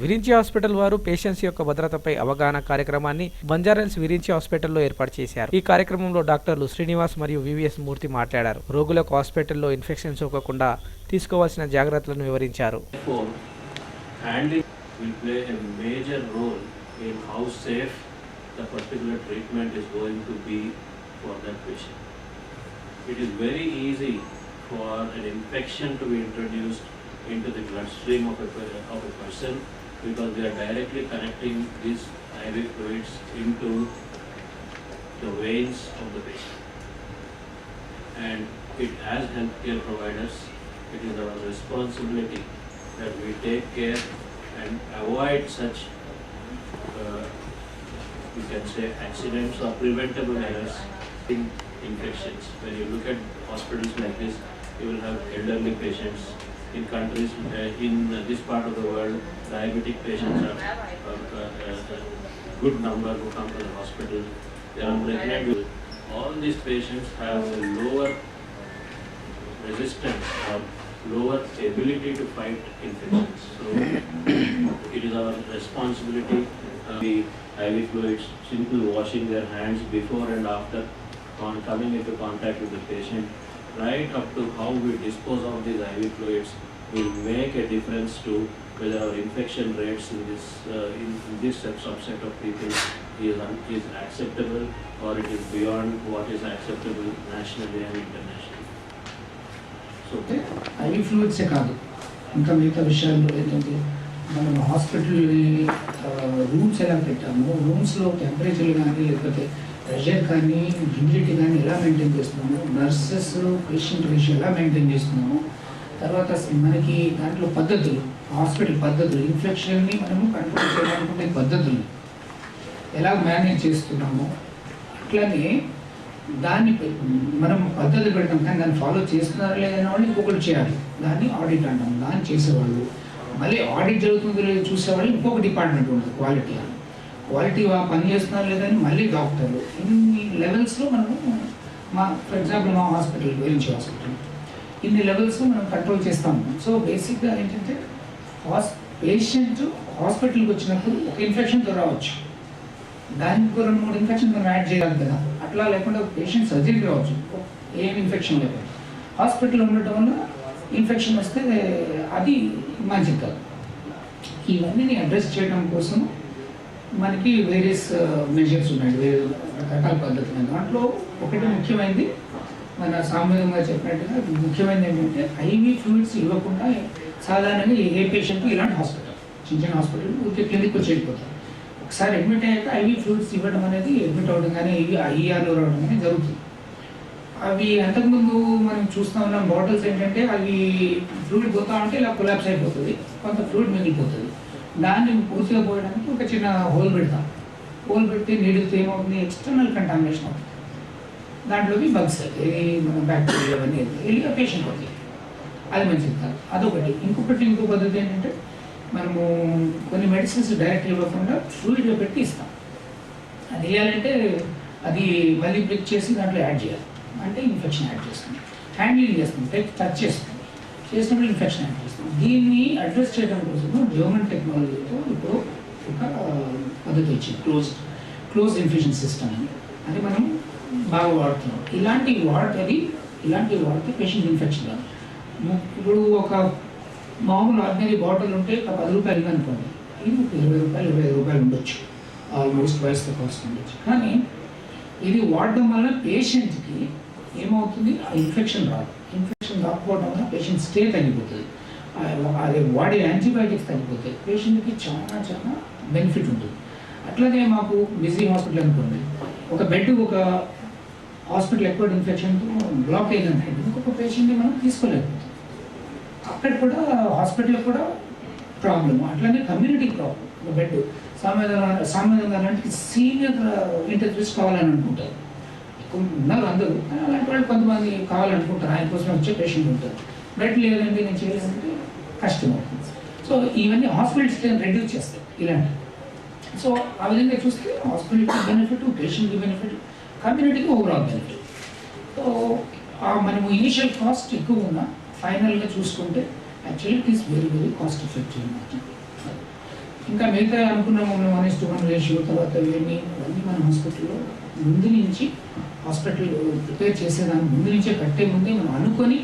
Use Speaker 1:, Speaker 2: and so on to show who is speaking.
Speaker 1: Virinchi hospital వారు patients యొక్క భద్రతపై అవగాహన కార్యక్రమాన్ని బంజారన్స్ విరించి హాస్పిటల్లో ఏర్పాటు చేశారు. ఈ కార్యక్రమంలో డాక్టర్లు శ్రీనివాస్ మరియు వివిఎస్ మూర్తి మాట్లాడారు. రోగులకు హాస్పిటల్లో ఇన్ఫెక్షన్ సోకకుండా తీసుకోవాల్సిన జాగ్రత్తలను వివరించారు.
Speaker 2: For an infection to be introduced into the bloodstream of a, of a person because they are directly connecting these IV fluids into the veins of the patient. And it, as healthcare providers, it is our responsibility that we take care and avoid such, uh, you can say accidents or preventable errors in infections. When you look at hospitals like this, you will have elderly patients. In countries, uh, in this part of the world, diabetic patients are uh, uh, a good number who come to the hospital. They are pregnant. All these patients have a lower resistance or lower ability to fight infections. So it is our responsibility, uh, the IV fluids, simple washing their hands before and after on coming into contact with the patient, right up to how we dispose of these IV fluids will make a difference to whether our infection rates in this, uh, in in this subset of people is, un- is acceptable or it is beyond what is acceptable nationally and internationally. So
Speaker 3: IV fluids ఫ్లూయిడ్సే కాదు ఇంకా మిగతా విషయాల్లో ఏంటంటే మనం hospital rooms ఎలా పెట్టాము రూమ్స్లో temperature కానీ లేకపోతే ప్రెషర్ కానీ హ్యూమిడిటీ కానీ ఎలా మెయింటైన్ చేస్తున్నాము? నర్సెస్ పేషెంట్ రేషియో ఎలా మెయింటైన్ చేస్తున్నాము? తర్వాత మనకి దాంట్లో పద్ధతులు హాస్పిటల్ పద్ధతులు ఇన్ఫెక్షన్ని మనము కంట్రోల్ చేయాలనుకునే పద్ధతులు ఎలా మేనేజ్ చేస్తున్నాము? అట్లనే దాన్ని మనం పద్ధతి పెడతాం కానీ దాన్ని ఫాలో చేస్తున్నారా లేదని వాళ్ళు ఇంకొకటి చేయాలి. దాన్ని ఆడిట్ అంటాం. దాన్ని చేసేవాళ్ళు. మళ్ళీ ఆడిట్ జరుగుతుందో లేదో చూసేవాళ్ళు. ఇంకొక డిపార్ట్మెంట్ ఉంటుంది క్వాలిటీ అని. క్వాలిటీ పని చేస్తున్నారు లేదని మళ్ళీ డాక్టర్లు. ఇన్ని లెవెల్స్లో మనము మా ఫర్ ఎగ్జాంపుల్ మా హాస్పిటల్ గురించి హాస్పిటల్ ఇన్ని లెవెల్స్ మనం కంట్రోల్ చేస్తాము సో బేసిక్గా ఏంటంటే హాస్ పేషెంట్ హాస్పిటల్కి వచ్చినప్పుడు ఒక ఇన్ఫెక్షన్తో రావచ్చు. దానికి రెండు మూడు ఇన్ఫెక్షన్ మనం యాడ్ చేయాలి కదా. అట్లా లేకుండా పేషెంట్ సర్జరీకి రావచ్చు. ఏం ఇన్ఫెక్షన్ లేకుండా హాస్పిటల్లో ఉండటం వల్ల ఇన్ఫెక్షన్ వస్తే అది మంచిది కాదు. ఇవన్నీ అడ్రస్ చేయడం కోసం మనకి వేరియస్ మెజర్స్ uh, ఉన్నాయి. వేరే రకరకాల పద్ధతులు ఉన్నాయి. దాంట్లో ఒకటి ముఖ్యమైనది మన సామాన్యంగా చెప్పినట్టుగా ముఖ్యమైనది ఏంటంటే ఐవీ ఫ్లూయిడ్స్ ఇవ్వకుండా సాధారణంగా ఏ- పేషెంట్ ఇలాంటి హాస్పిటల్ చిన్న చిన్న హాస్పిటల్ ఊరికే క్లినిక్ వచ్చి వెళ్ళిపోతారు ఒకసారి అడ్మిట్ అయ్యాక ఐవీ ఫ్లూయిడ్స్ ఇవ్వడం అనేది అడ్మిట్ అవ్వడం కానీ ఇవి ఐఆర్లో రావడం కానీ జరుగుతుంది. అవి అంతకుముందు మనం చూస్తూ ఉన్న బాటిల్స్ ఏంటంటే అవి ఫ్లూయిడ్ పోతా ఉంటే ఇలా కొలాప్స్ అయిపోతుంది. కొంత ఫ్లూయిడ్ మిగిలిపోతుంది. దాన్ని పూర్తిగా పోయడానికి ఒక చిన్న హోల్ పెడతాం. హోల్ పెడితే నీడిల్తో ఏమవుతుంది? ఎక్స్టర్నల్ కంటామినేషన్ అవుతుంది. దాంట్లోకి బగ్స్ ఏది మన బ్యాక్టీరియా అవన్నీ వెళ్ళి పేషెంట్ అవుతుంది అది మంచిది కాదు. అదొకటి. ఇంకొకటి ఇంకో పద్ధతి ఏంటంటే మనము కొన్ని మెడిసిన్స్ డైరెక్ట్ ఇవ్వకుండా ఫ్లూయిడ్లో పెట్టి ఇస్తాం. అది వేయాలంటే అది మళ్ళీ బ్రిక్ చేసి దాంట్లో యాడ్ చేయాలి. అంటే ఇన్ఫెక్షన్ యాడ్ చేస్తాం. హ్యాండిల్ చేస్తుంది టచ్ చేస్తుంది చేసినప్పుడు ఇన్ఫెక్షన్ అనిపిస్తుంది. దీన్ని అడ్రస్ చేయడం కోసం జర్మన్ టెక్నాలజీతో ఇప్పుడు ఒక పద్ధతి వచ్చింది. క్లోజ్ క్లోజ్ ఇన్ఫెక్షన్ సిస్టమ్ అని. అది మనం బాగా వాడుతున్నాం. ఇలాంటివి వాడితే ఇలాంటివి వాడితే పేషెంట్ ఇన్ఫెక్షన్ కాదు ఇప్పుడు ఒక మామూలు ఆర్డినరీ బాటిల్ ఉంటే ఒక పది రూపాయలు అనుకోండి ఇది ఒక ఇరవై రూపాయలు ఇరవై ఐదు రూపాయలు ఉండొచ్చు. ఆల్మోస్ట్ వయసుతో కాస్ట్ ఉండొచ్చు. కానీ ఇది వాడడం వల్ల పేషెంట్కి ఏమవుతుంది? ఆ ఇన్ఫెక్షన్ రాదు. ఇన్ఫెక్షన్ రాకపోవడం వల్ల పేషెంట్ స్టే తగ్గిపోతుంది. అదే అది వాడే యాంటీబయాటిక్స్ తగ్గిపోతాయి. పేషెంట్కి చాలా చాలా బెనిఫిట్ ఉంటుంది. అట్లాగే మాకు బిజీ హాస్పిటల్ అనుకోండి. ఒక బెడ్ ఒక హాస్పిటల్ ఎక్కువ ఇన్ఫెక్షన్ బ్లాక్ అయిందంటే ఇంకొక పేషెంట్ని మనం తీసుకోలేకపోతాం. అక్కడ కూడా హాస్పిటల్కి కూడా ప్రాబ్లం అట్లానే కమ్యూనిటీ ప్రాబ్లం ఒక బెడ్ సామాన్యంగా సామాన్యంగా అలాంటి సీనియర్ ఇంటర్వ్యూస్ కావాలని అనుకుంటారు. ఉన్నారు అందరూ. అలాంటి వాళ్ళు కొంతమంది కావాలనుకుంటారు. ఆయన కోసం వచ్చే పేషెంట్ ఉంటారు. బెడ్ లేదంటే నేను చేయాలంటే కష్టం అవుతుంది. సో ఇవన్నీ హాస్పిటల్స్ రెడ్యూస్ చేస్తాయి ఇలాంటి సో ఆ విధంగా చూస్తే హాస్పిటల్కి బెనిఫిట్ పేషెంట్కి బెనిఫిట్ కమ్యూనిటీకి ఓవరాల్ బెనిఫిట్ సో మనము ఇనిషియల్ కాస్ట్ ఎక్కువ ఉన్నా ఫైనల్గా చూసుకుంటే actually it is very very cost effective అనమాట ఇంకా మిగతా అనుకున్నాము మేము వన్ టు వన్ రేషియో తర్వాత ఇవన్నీ అవన్నీ మన హాస్పిటల్లో ముందు నుంచి హాస్పిటల్ ప్రిపేర్ చేసేదానికి ముందు నుంచే కట్టే ముందే మనం అనుకొని